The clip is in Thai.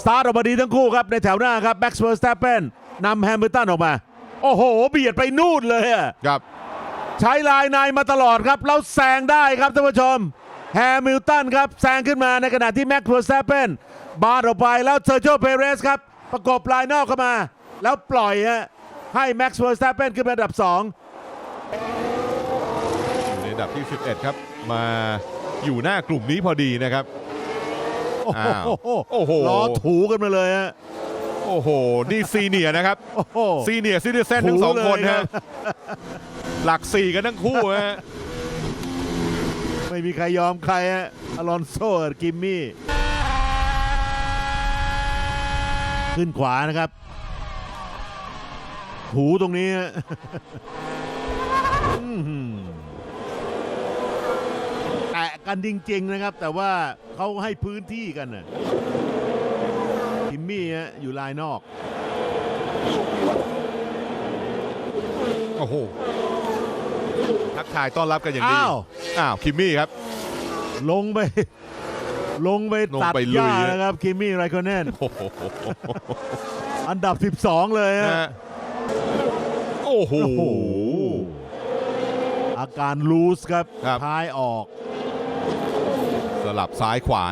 สตาร์ทออกมาดีทั้งคู่ครับ ในแถวหน้าครับแบ็กสเปอร์สเตปเปนนำแฮมิลตันออกมา โอ้โห เบียดไปนู่นเลยอะครับ ใช้ลายในมาตลอดครับแล้วแซงได้ครับท่านผู้ชม แฮมิลตันครับแซงขึ้นมาในขณะที่แม็กซ์เวอร์สเตปเปนบาดออกไปแล้วเซอร์โจเพเรสครับ ประกบลายนอกเข้ามา แล้วปล่อยฮะให้แม็กซ์เวอร์สเตปเปนขึ้นเป็นอันดับ 2 อยู่ในอันดับที่ 11 ครับ มาอยู่หน้ากลุ่มนี้พอดีนะครับโอ้โหอ้าวโอ้โห ล้อถูกันมาเลยฮะ โอ้โห นี่ซีเนียร์นะครับ โอ้โห ซีเนียร์ซิติเซนทั้งสองถูเลยคนครัฮะบ หลักสี่กันทั้งคู่ฮะ ไม่มีใครยอมใครฮะอลอนโซกับกิมมี่ ขึ้นขวานะครับ ถูตรงนี้ฮะ อื้อหือแตะ กันจริง ๆนะครับ แต่ว่าเขาให้พื้นที่กันน่ะกิมมี่ฮะอยู่ลายนอก โอ้โห ทักทายต้อนรับกันอย่างดี อ้าว อ้าว คิมมี่ครับ ลงไป ลงไปลงตัดไปหลุยญ้าฮะนะครับ คิมมี่ไรคอนเนนโอ้โหอันดับ 12 เลยฮะฮะโอ้โห โอ้โห อาการลูสครับครับ ท้ายออก สลับซ้ายขวา